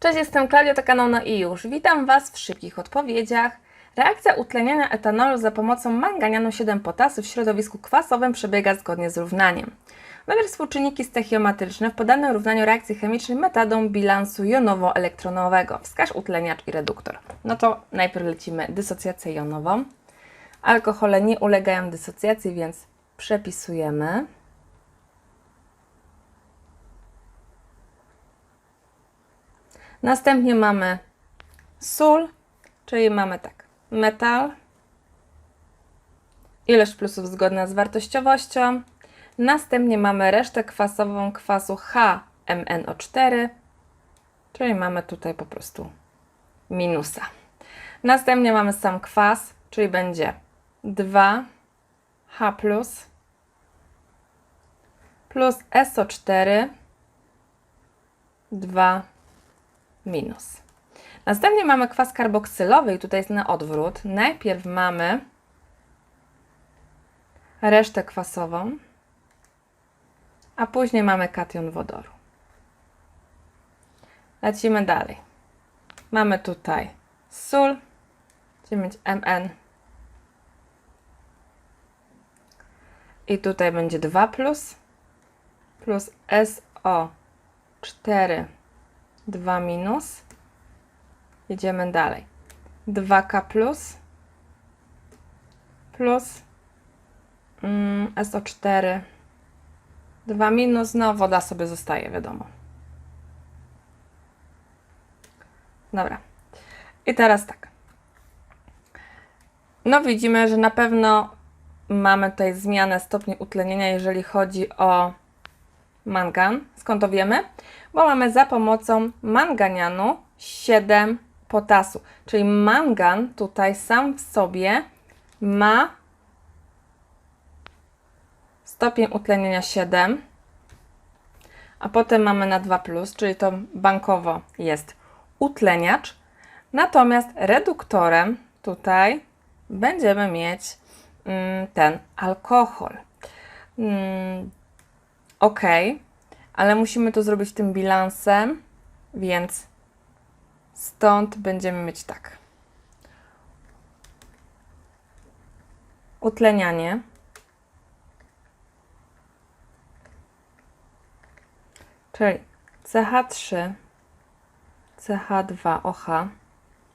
Cześć, jestem Klaudia, No i już. Witam Was w szybkich odpowiedziach. Reakcja utleniania etanolu za pomocą manganianu 7 potasu w środowisku kwasowym przebiega zgodnie z równaniem. Wybierz współczynniki stechiometryczne w podanym równaniu reakcji chemicznej metodą bilansu jonowo-elektronowego. Wskaż utleniacz i reduktor. No to najpierw lecimy dysocjację jonową. Alkohole nie ulegają dysocjacji, więc przepisujemy. Następnie mamy sól, czyli mamy tak, metal, ilość plusów zgodna z wartościowością. Następnie mamy resztę kwasową kwasu HMNO4, czyli mamy tutaj po prostu minusa. Następnie mamy sam kwas, czyli będzie 2H plus plus SO4 2 minus. Następnie mamy kwas karboksylowy i tutaj jest na odwrót. Najpierw mamy resztę kwasową, a później mamy kation wodoru. Lecimy dalej. Mamy tutaj sól 9Mn i tutaj będzie 2 plus plus SO4 2 minus. Jedziemy dalej. 2K plus plus mm, SO4 2 minus. No, woda sobie zostaje, wiadomo. Dobra. I teraz tak. No, widzimy, że na pewno mamy tutaj zmianę stopnia utlenienia, jeżeli chodzi o mangan. Skąd to wiemy? Bo mamy za pomocą manganianu 7 potasu. Czyli mangan tutaj sam w sobie ma stopień utlenienia 7, a potem mamy na 2, czyli to bankowo jest utleniacz. Natomiast reduktorem tutaj będziemy mieć mm, ten alkohol. Ok, ale musimy to zrobić tym bilansem, więc stąd będziemy mieć tak. Utlenianie. Czyli CH3, CH2OH,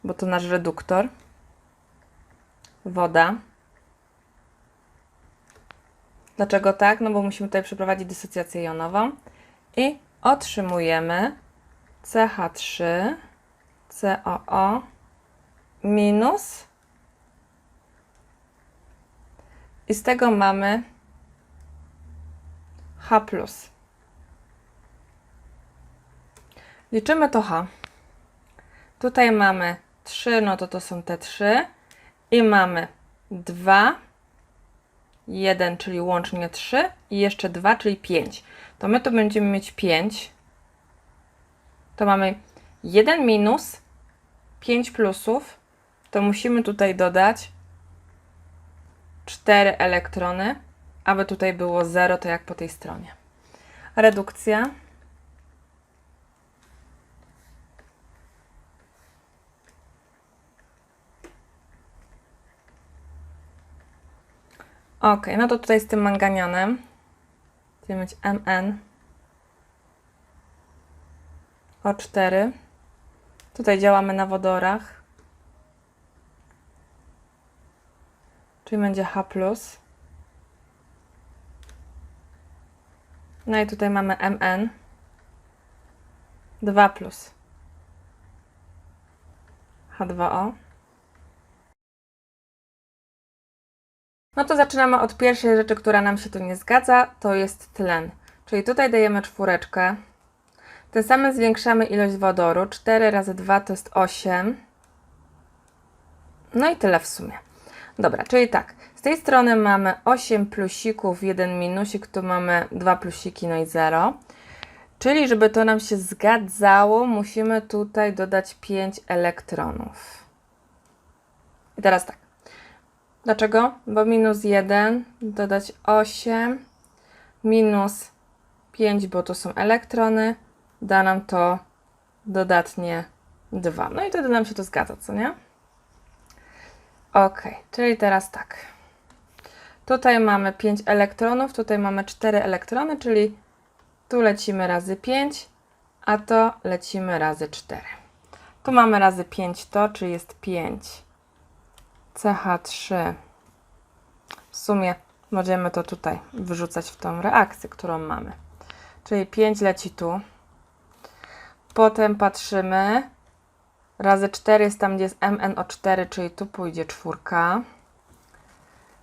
bo to nasz reduktor, woda. Dlaczego tak? No bo musimy tutaj przeprowadzić dysocjację jonową i otrzymujemy CH3, COO minus i z tego mamy H+. Liczymy to H. Tutaj mamy 3, no to to są te 3 i mamy 2 1, czyli łącznie 3 i jeszcze 2, czyli 5. To my tu będziemy mieć 5. To mamy 1 minus 5 plusów. To musimy tutaj dodać 4 elektrony, aby tutaj było 0, to jak po tej stronie. Redukcja. Ok, no to tutaj z tym manganianem będziemy mieć Mn O4. Tutaj działamy na wodorach. Czyli będzie H+. No i tutaj mamy Mn 2 H2O. No to zaczynamy od pierwszej rzeczy, która nam się tu nie zgadza, to jest tlen. Czyli tutaj dajemy czwóreczkę. Tym samym zwiększamy ilość wodoru. 4 razy 2 to jest 8. No i tyle w sumie. Dobra, czyli tak. Z tej strony mamy 8 plusików, 1 minusik, tu mamy 2 plusiki, no i 0. Czyli żeby to nam się zgadzało, musimy tutaj dodać 5 elektronów. I teraz tak. Dlaczego? Bo minus 1 dodać 8 minus 5, bo to są elektrony, da nam to dodatnie 2. No i wtedy nam się to zgadza, co nie? Ok, czyli teraz tak. Tutaj mamy 5 elektronów, tutaj mamy 4 elektrony, czyli tu lecimy razy 5, a to lecimy razy 4. Tu mamy razy 5 to, czyli jest 5 CH3. W sumie możemy to tutaj wyrzucać w tą reakcję, którą mamy. Czyli 5 leci tu. Potem patrzymy. Razy 4 jest tam, gdzie jest MnO4, czyli tu pójdzie czwórka.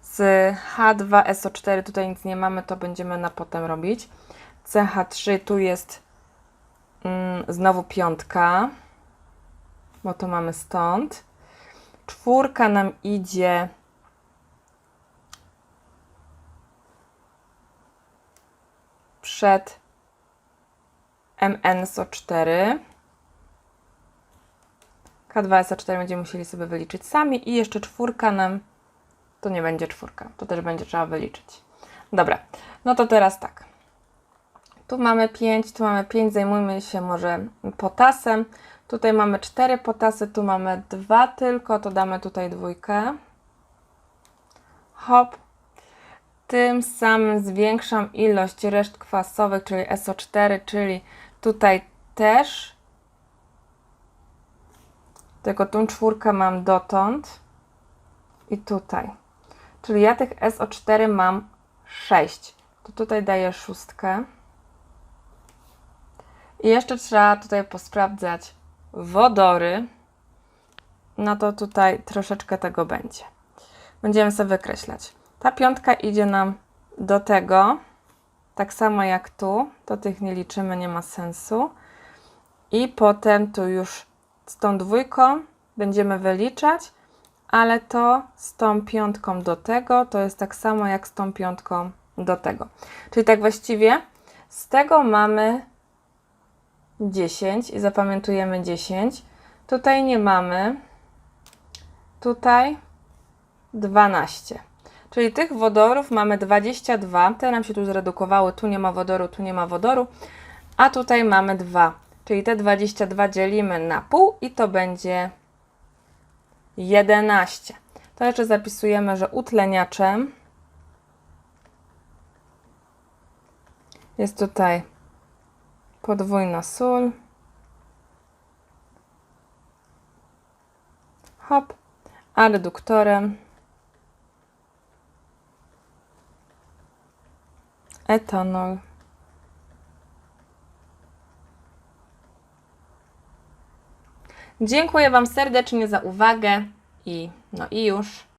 Z H2SO4 tutaj nic nie mamy, to będziemy na potem robić. CH3 tu jest mm, znowu piątka, bo to mamy stąd. Czwórka nam idzie przed MnSO4. K2SO4 będziemy musieli sobie wyliczyć sami i jeszcze czwórka nam, to nie będzie czwórka, to też będzie trzeba wyliczyć. Dobra, no to teraz tak. Tu mamy 5, tu mamy 5, zajmujmy się może potasem. Tutaj mamy 4 potasy, tu mamy 2 tylko, to damy tutaj dwójkę. Hop. Tym samym zwiększam ilość reszt kwasowych, czyli SO4, czyli tutaj też. Tylko tą czwórkę mam dotąd i tutaj. Czyli ja tych SO4 mam 6. To tutaj daję szóstkę. I jeszcze trzeba tutaj posprawdzać wodory. No to tutaj troszeczkę tego będzie. Będziemy sobie wykreślać. Ta piątka idzie nam do tego, tak samo jak tu. To tych nie liczymy, nie ma sensu. I potem tu już z tą dwójką będziemy wyliczać, ale to z tą piątką do tego to jest tak samo jak z tą piątką do tego. Czyli tak właściwie z tego mamy 10 i zapamiętujemy 10. Tutaj nie mamy. Tutaj 12. Czyli tych wodorów mamy 22. Te nam się tu zredukowały. Tu nie ma wodoru, tu nie ma wodoru. A tutaj mamy 2. Czyli te 22 dzielimy na pół i to będzie 11. To jeszcze zapisujemy, że utleniaczem jest tutaj podwójna sól. Hop, reduktorem etanol. Dziękuję Wam serdecznie za uwagę i no i już.